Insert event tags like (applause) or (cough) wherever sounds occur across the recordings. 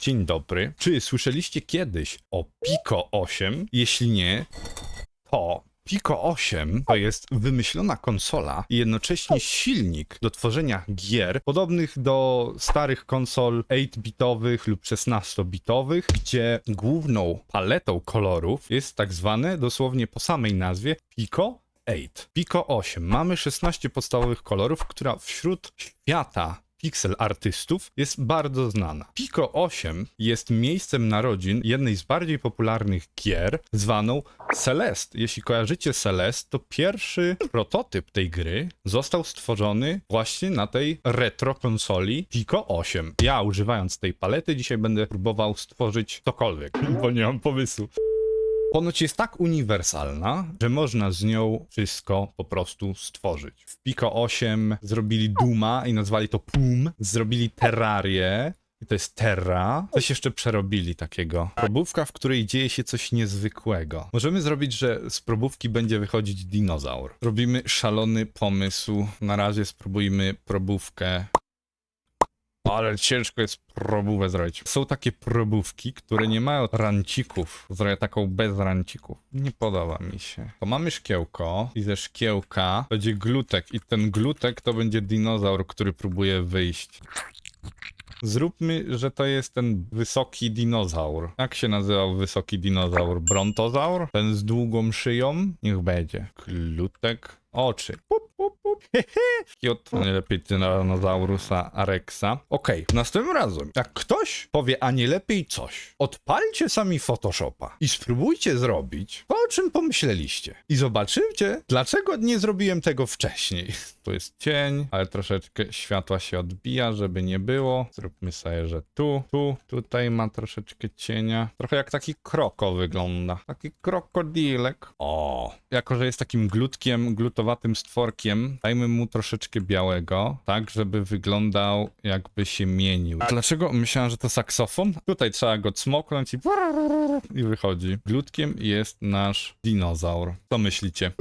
Dzień dobry. Czy słyszeliście kiedyś o Pico 8? Jeśli nie, to Pico 8 to jest wymyślona konsola i jednocześnie silnik do tworzenia gier podobnych do starych konsol 8-bitowych lub 16-bitowych, gdzie główną paletą kolorów jest tak zwane, dosłownie po samej nazwie, Pico 8. Pico 8. Mamy 16 podstawowych kolorów, która wśród świata pixel artystów jest bardzo znana. Pico 8 jest miejscem narodzin jednej z bardziej popularnych gier zwaną Celeste. Jeśli kojarzycie Celeste, to pierwszy prototyp tej gry został stworzony właśnie na tej retro konsoli Pico 8. Ja używając tej palety dzisiaj będę próbował stworzyć cokolwiek, bo nie mam pomysłu. Ponoć jest tak uniwersalna, że można z nią wszystko po prostu stworzyć. W Pico 8 zrobili Duma i nazwali to Pum, zrobili Terrarię. I to jest Terra. Coś jeszcze przerobili takiego. Probówka, w której dzieje się coś niezwykłego. Możemy zrobić, że z probówki będzie wychodzić dinozaur. Robimy szalony pomysł. Na razie spróbujmy probówkę ale ciężko jest probówę zrobić. Są takie probówki, które nie mają rancików. Zrobię taką bez rancików. Nie podoba mi się. To mamy szkiełko i ze szkiełka będzie glutek i ten glutek to będzie dinozaur, który próbuje wyjść. Zróbmy, że to jest ten wysoki dinozaur. Jak się nazywał wysoki dinozaur? Brontozaur? Ten z długą szyją? Niech będzie. Glutek. Oczy. Pup. (laughs) Kiot. Nie lepiej Tyrannosaurusa Arexa. Okej, następnym razem, jak ktoś powie, a nie lepiej coś, odpalcie sami Photoshopa i spróbujcie zrobić to, o czym pomyśleliście. I zobaczycie, dlaczego nie zrobiłem tego wcześniej. (laughs) Tu jest cień, ale troszeczkę światła się odbija, żeby nie było. Zróbmy sobie, że tu, tu, tutaj ma troszeczkę cienia. Trochę jak taki kroko wygląda. Taki krokodilek. O, jako że jest takim glutkiem, glutowatym stworkiem, dajmy mu troszeczkę białego, tak, żeby wyglądał jakby się mienił. Dlaczego myślałem, że to saksofon? Tutaj trzeba go cmoknąć i i wychodzi. Glutkiem jest nasz dinozaur. Co myślicie?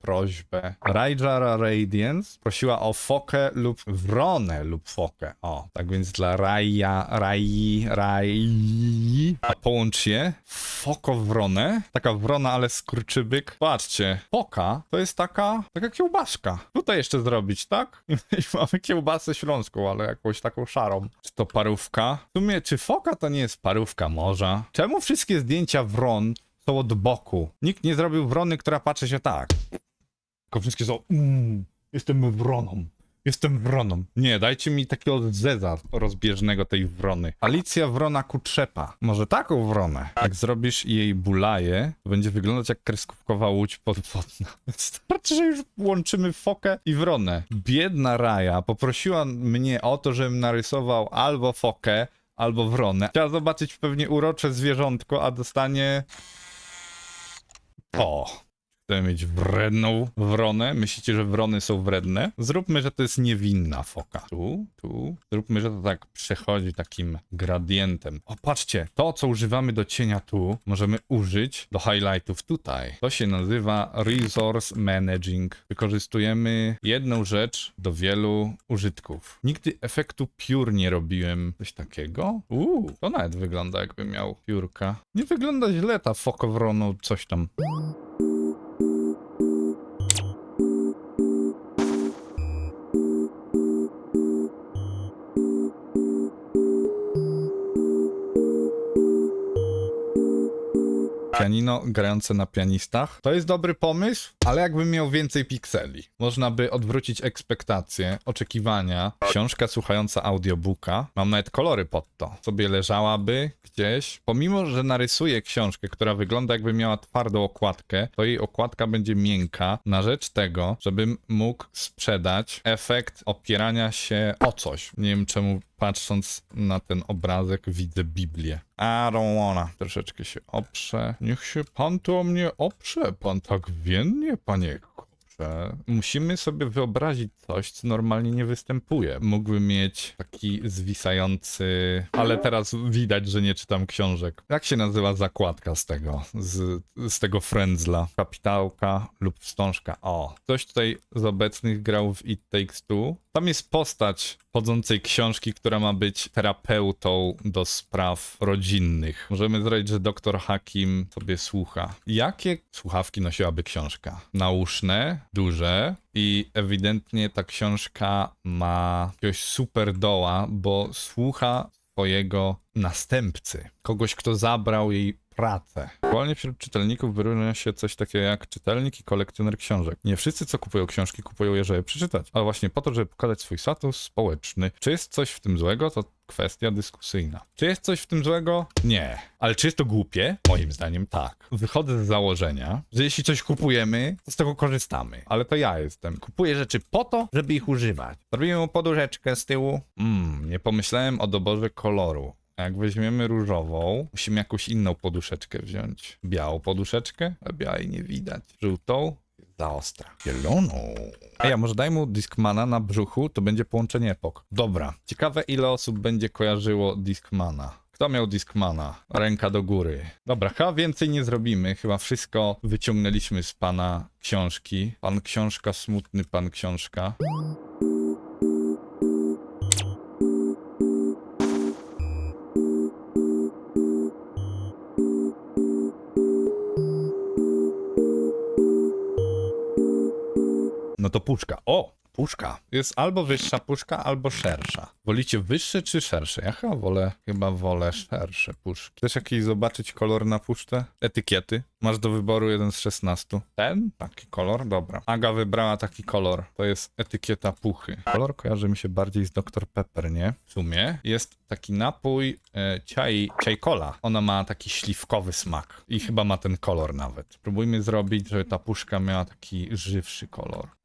Prośbę. Rajara Radiance prosiła o fokę lub wronę lub fokę. O, tak więc dla Raja, Rai, Rai, połącz je. Foko wronę. Taka wrona, ale skurczybyk. Patrzcie, foka to jest taka, taka kiełbaszka. Tutaj jeszcze zrobić, tak? (laughs) I mamy kiełbasę śląską, ale jakąś taką szarą. Czy to parówka? W sumie, czy foka to nie jest parówka morza? Czemu wszystkie zdjęcia wron są od boku. Nikt nie zrobił wrony, która patrzy się tak. Tylko wszystkie są. Mm, jestem wroną. Jestem wroną. Nie, dajcie mi takiego zeza rozbieżnego tej wrony. Alicja wrona kutrzepa. Może taką wronę. Jak zrobisz jej bulaję, to będzie wyglądać jak kreskówkowa łódź podwodna. (laughs) Starczy, że już łączymy fokę i wronę. Biedna Raja poprosiła mnie o to, żebym narysował albo fokę, albo wronę. Chciała zobaczyć pewnie urocze zwierzątko, a dostanie o! Chcemy mieć wredną wronę. Myślicie, że wrony są wredne? Zróbmy, że to jest niewinna foka. Tu, tu. Zróbmy, że to tak przechodzi takim gradientem. O, patrzcie, to co używamy do cienia tu, możemy użyć do highlightów tutaj. To się nazywa Resource Managing. Wykorzystujemy jedną rzecz do wielu użytków. Nigdy efektu piór nie robiłem. Coś takiego? Uuu, to nawet wygląda jakby miał piórka. Nie wygląda źle ta fokowroną coś tam. Pianino grające na pianistach. To jest dobry pomysł, ale jakbym miał więcej pikseli. Można by odwrócić ekspektacje, oczekiwania. Książka słuchająca audiobooka. Mam nawet kolory pod to. Sobie leżałaby gdzieś. Pomimo, że narysuję książkę, która wygląda jakby miała twardą okładkę, to jej okładka będzie miękka na rzecz tego, żebym mógł sprzedać efekt opierania się o coś. Nie wiem czemu patrząc na ten obrazek widzę Biblię. I don't wanna. Troszeczkę się oprze. Niech się pan tu o mnie oprze. Pan tak wiennie, panie kurczę. Musimy sobie wyobrazić coś, co normalnie nie występuje. Mógłbym mieć taki zwisający, ale teraz widać, że nie czytam książek. Jak się nazywa zakładka z tego, z, z tego frędzla? Kapitałka lub wstążka. O, ktoś tutaj z obecnych grał w It Takes Two. Tam jest postać chodzącej książki, która ma być terapeutą do spraw rodzinnych. Możemy zrobić, że doktor Hakim sobie słucha. Jakie słuchawki nosiłaby książka? Nauszne, duże i ewidentnie ta książka ma jakiegoś super doła, bo słucha swojego następcy. Kogoś, kto zabrał jej pracę. Aktualnie wśród czytelników wyróżnia się coś takiego jak czytelnik i kolekcjoner książek. Nie wszyscy, co kupują książki, kupują je, żeby przeczytać, ale właśnie po to, żeby pokazać swój status społeczny. Czy jest coś w tym złego, to kwestia dyskusyjna. Czy jest coś w tym złego? Nie. Ale czy jest to głupie? Moim zdaniem tak. Wychodzę z założenia, że jeśli coś kupujemy, to z tego korzystamy. Ale to ja jestem. Kupuję rzeczy po to, żeby ich używać. Zrobimy poduszeczkę z tyłu. Mmm, nie pomyślałem o doborze koloru. Jak weźmiemy różową, musimy jakąś inną poduszeczkę wziąć. Białą poduszeczkę, a białej nie widać. Żółtą, za ostra. Zieloną. A może daj mu Discmana na brzuchu, to będzie połączenie epok. Dobra. Ciekawe ile osób będzie kojarzyło Discmana. Kto miał Discmana? Ręka do góry. Dobra, chyba więcej nie zrobimy. Chyba wszystko wyciągnęliśmy z pana książki. Pan książka, smutny pan książka. No to puszka. O! Puszka. Jest albo wyższa puszka, albo szersza. Wolicie wyższe czy szersze? Ja chyba wolę, chyba wolę szersze puszki. Chcesz jakiś zobaczyć kolor na puszce? Etykiety. Masz do wyboru jeden z 16. Ten? Taki kolor? Dobra. Aga wybrała taki kolor. To jest etykieta puchy. Kolor kojarzy mi się bardziej z Dr. Pepper, nie? W sumie jest taki napój e, chai, chai cola. Ona ma taki śliwkowy smak. I chyba ma ten kolor nawet. Spróbujmy zrobić, żeby ta puszka miała taki żywszy kolor.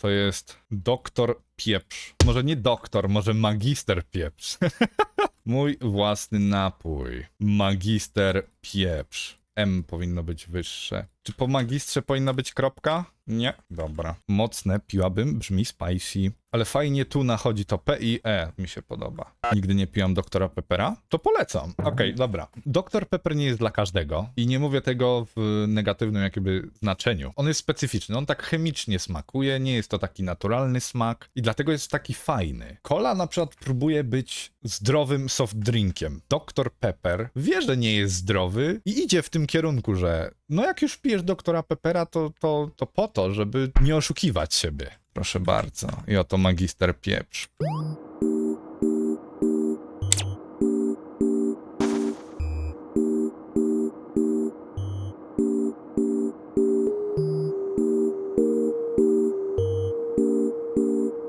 To jest doktor pieprz. Może nie doktor, może magister pieprz. (laughs) Mój własny napój. Magister pieprz. M powinno być wyższe. Czy po magistrze powinna być kropka? Nie. Dobra. Mocne piłabym, brzmi spicy. Ale fajnie tu nachodzi to P i E, mi się podoba. Nigdy nie piłam doktora Peppera? To polecam. Okej, dobra. Doktor Pepper nie jest dla każdego. I nie mówię tego w negatywnym jakby znaczeniu. On jest specyficzny. On tak chemicznie smakuje, nie jest to taki naturalny smak i dlatego jest taki fajny. Cola na przykład próbuje być zdrowym soft drinkiem. Doktor Pepper wie, że nie jest zdrowy i idzie w tym kierunku, że no jak już pijesz doktora Peppera, to, to, to po to, żeby nie oszukiwać siebie. Proszę bardzo. I oto magister pieprz.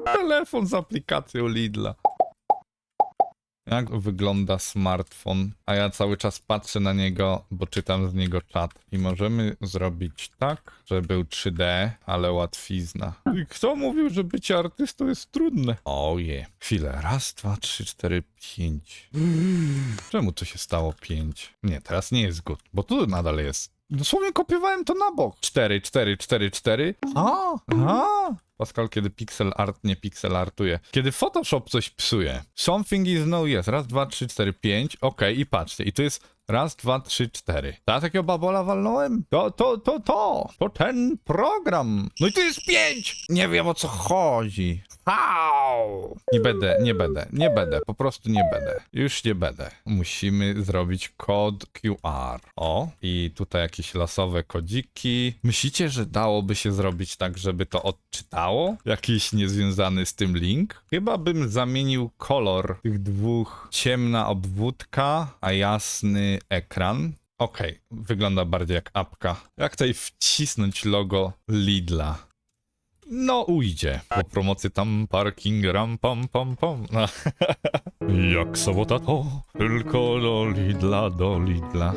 Telefon z aplikacją Lidla. Jak wygląda smartfon? A ja cały czas patrzę na niego, bo czytam z niego czat. I możemy zrobić tak, że był 3D, ale łatwizna. I kto mówił, że bycie artystą jest trudne? Oje. Chwilę. Raz, dwa, trzy, cztery, pięć. Czemu to się stało pięć? Nie, teraz nie jest good, bo tu nadal jest. Dosłownie kopiowałem to na bok. 4, 4, 4, 4. A, a. Pascal, kiedy pixel art nie pixel artuje. Kiedy Photoshop coś psuje. Something is no yes. Raz, dwa, trzy, cztery, pięć. Okej, i patrzcie. I tu jest raz, dwa, trzy, cztery. Ta takiego babola walnąłem? To, to, to, to. To ten program. No i tu jest pięć. Nie wiem o co chodzi. How? Nie będę, nie będę, nie będę, po prostu nie będę. Już nie będę. Musimy zrobić kod QR. O, i tutaj jakieś losowe kodziki. Myślicie, że dałoby się zrobić tak, żeby to odczytało? Jakiś niezwiązany z tym link? Chyba bym zamienił kolor tych dwóch. Ciemna obwódka, a jasny ekran. Okej, wygląda bardziej jak apka. Jak tutaj wcisnąć logo Lidla? No, ujdzie. Po promocji tam parking ram pam pam pam. No. (laughs) Jak sobota to tylko do Lidla, do Lidla.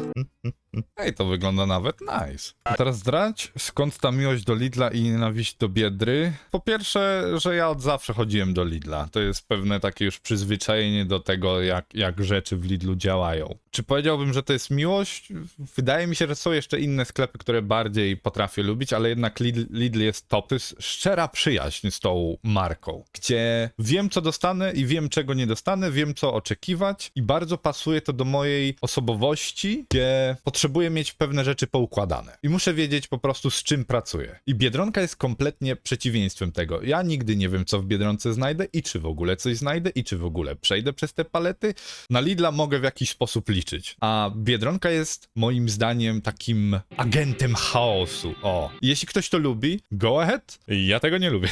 Ej, to wygląda nawet nice. A teraz zdrać, skąd ta miłość do Lidla i nienawiść do Biedry? Po pierwsze, że ja od zawsze chodziłem do Lidla. To jest pewne takie już przyzwyczajenie do tego, jak, jak rzeczy w Lidlu działają. Czy powiedziałbym, że to jest miłość? Wydaje mi się, że są jeszcze inne sklepy, które bardziej potrafię lubić, ale jednak Lidl, Lidl jest top. To jest szczera przyjaźń z tą marką, gdzie wiem, co dostanę i wiem, czego nie dostanę, wiem, co oczekiwać i bardzo pasuje to do mojej osobowości, gdzie potrzebuję mieć pewne rzeczy poukładane. I muszę wiedzieć po prostu, z czym pracuję. I Biedronka jest kompletnie przeciwieństwem tego. Ja nigdy nie wiem, co w Biedronce znajdę i czy w ogóle coś znajdę i czy w ogóle przejdę przez te palety. Na Lidla mogę w jakiś sposób liczyć. A Biedronka jest moim zdaniem takim agentem chaosu. O, jeśli ktoś to lubi, go ahead. Ja tego nie lubię.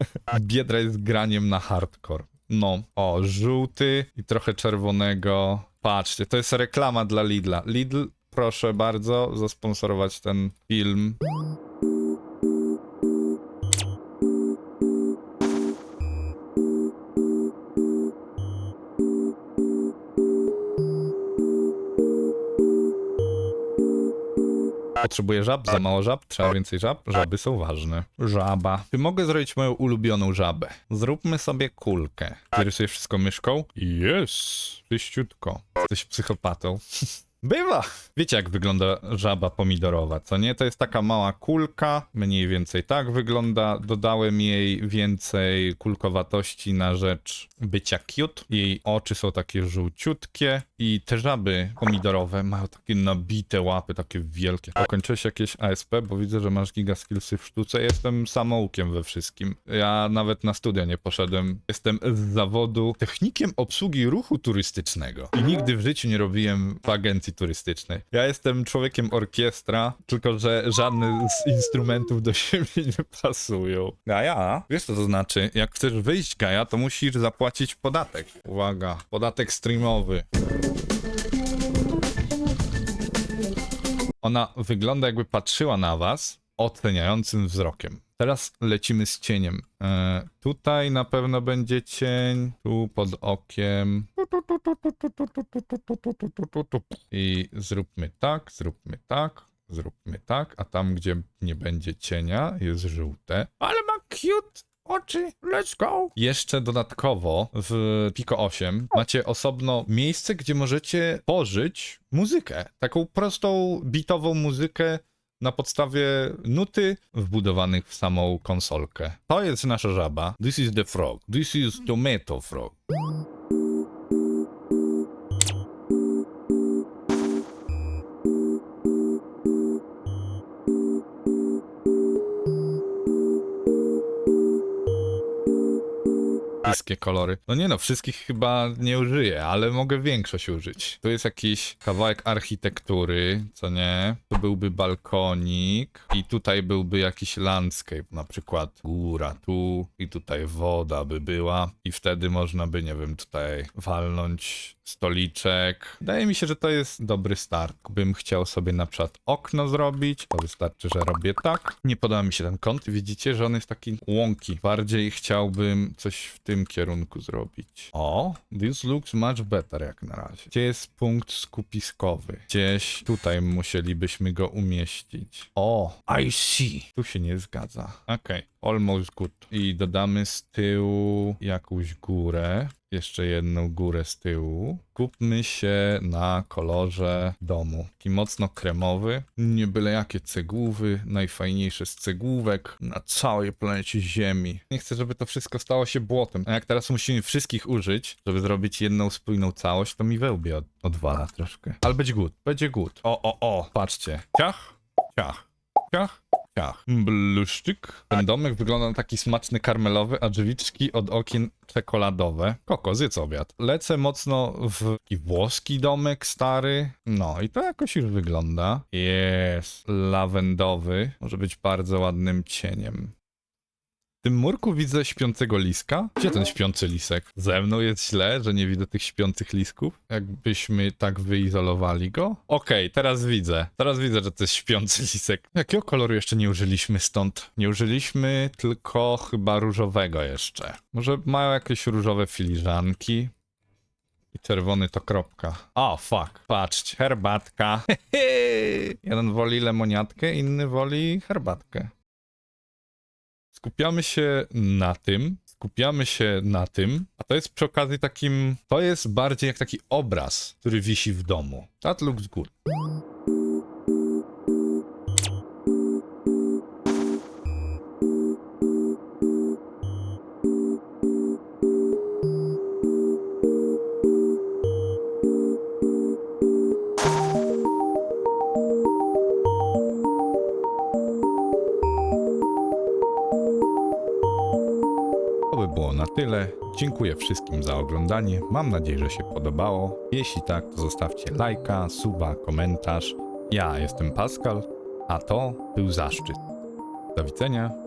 (laughs) Biedra jest graniem na hardcore. No, o, żółty i trochę czerwonego. Patrzcie, to jest reklama dla Lidla. Lidl, proszę bardzo, zasponsorować ten film. Potrzebuję żab, za mało żab, trzeba więcej żab. Żaby są ważne. Żaba. Czy mogę zrobić moją ulubioną żabę? Zróbmy sobie kulkę. Rysuję wszystko myszką? Jest. Czyściutko. Jesteś psychopatą. (laughs) Bywa! Wiecie, jak wygląda żaba pomidorowa, co nie? To jest taka mała kulka, mniej więcej tak wygląda. Dodałem jej więcej kulkowatości na rzecz bycia cute. Jej oczy są takie żółciutkie i te żaby pomidorowe mają takie nabite łapy, takie wielkie. Pokończyłeś jakieś ASP, bo widzę, że masz giga skillsy w sztuce. Jestem samoukiem we wszystkim. Ja nawet na studia nie poszedłem. Jestem z zawodu technikiem obsługi ruchu turystycznego. I nigdy w życiu nie robiłem w agencji turystycznej. Ja jestem człowiekiem orkiestra, tylko że żadne z instrumentów do siebie (laughs) nie pasują. Gaja? Wiesz co to znaczy? Jak chcesz wyjść Gaja, to musisz zapłacić podatek. Uwaga, podatek streamowy. Ona wygląda jakby patrzyła na was oceniającym wzrokiem. Teraz lecimy z cieniem. E, tutaj na pewno będzie cień, tu pod okiem. I zróbmy tak, zróbmy tak, zróbmy tak, a tam, gdzie nie będzie cienia, jest żółte. Ale ma cute oczy, let's go! Jeszcze dodatkowo w Pico 8 macie osobno miejsce, gdzie możecie tworzyć muzykę. Taką prostą, bitową muzykę na podstawie nuty wbudowanych w samą konsolkę. To jest nasza żaba. This is the frog. This is tomato frog. Wszystkie kolory. No nie no, wszystkich chyba nie użyję, ale mogę większość użyć. Tu jest jakiś kawałek architektury, co nie? Tu byłby balkonik i tutaj byłby jakiś landscape, na przykład góra tu i tutaj woda by była i wtedy można by, nie wiem, tutaj walnąć stoliczek. Wydaje mi się, że to jest dobry start. Bym chciał sobie na przykład okno zrobić, to wystarczy, że robię tak. Nie podoba mi się ten kąt, widzicie, że on jest taki łąki. Bardziej chciałbym coś w tym kierunku zrobić. O, this looks much better jak na razie. Gdzie jest punkt skupiskowy? Gdzieś tutaj musielibyśmy go umieścić. O, I see. Tu się nie zgadza. Okej, almost good. I dodamy z tyłu jakąś górę. Jeszcze jedną górę z tyłu. Kupmy się na kolorze domu. Taki mocno kremowy. Nie byle jakie cegówy. Najfajniejsze z cegłówek na całej planecie Ziemi. Nie chcę, żeby to wszystko stało się błotem. A jak teraz musimy wszystkich użyć, żeby zrobić jedną spójną całość, to mi wełbie od, odwala troszkę. Ale będzie good. Będzie good. O, o, o. Patrzcie. Ciach, ciach, ciach. Ciach. Bluszczyk. Ten domek wygląda na taki smaczny karmelowy, a drzwiczki od okien czekoladowe. Koko, zjedz obiad. Lecę mocno w taki włoski domek stary. No i to jakoś już wygląda. Jest lawendowy. Może być bardzo ładnym cieniem. W tym murku widzę śpiącego liska. Gdzie ten śpiący lisek? Ze mną jest źle, że nie widzę tych śpiących lisków. Jakbyśmy tak wyizolowali go. Okej, teraz widzę. Teraz widzę, że to jest śpiący (laughs) lisek. Jakiego koloru jeszcze nie użyliśmy stąd? Nie użyliśmy tylko chyba różowego jeszcze. Może mają jakieś różowe filiżanki? I czerwony to kropka. O, fuck. Patrzcie, herbatka. (laughs) Jeden woli lemoniatkę, inny woli herbatkę. Skupiamy się na tym, skupiamy się na tym, a to jest przy okazji takim, to jest bardziej jak taki obraz, który wisi w domu. That looks good. Tyle. Dziękuję wszystkim za oglądanie. Mam nadzieję, że się podobało. Jeśli tak, to zostawcie lajka, suba, komentarz. Ja jestem Pascal, a to był zaszczyt. Do widzenia.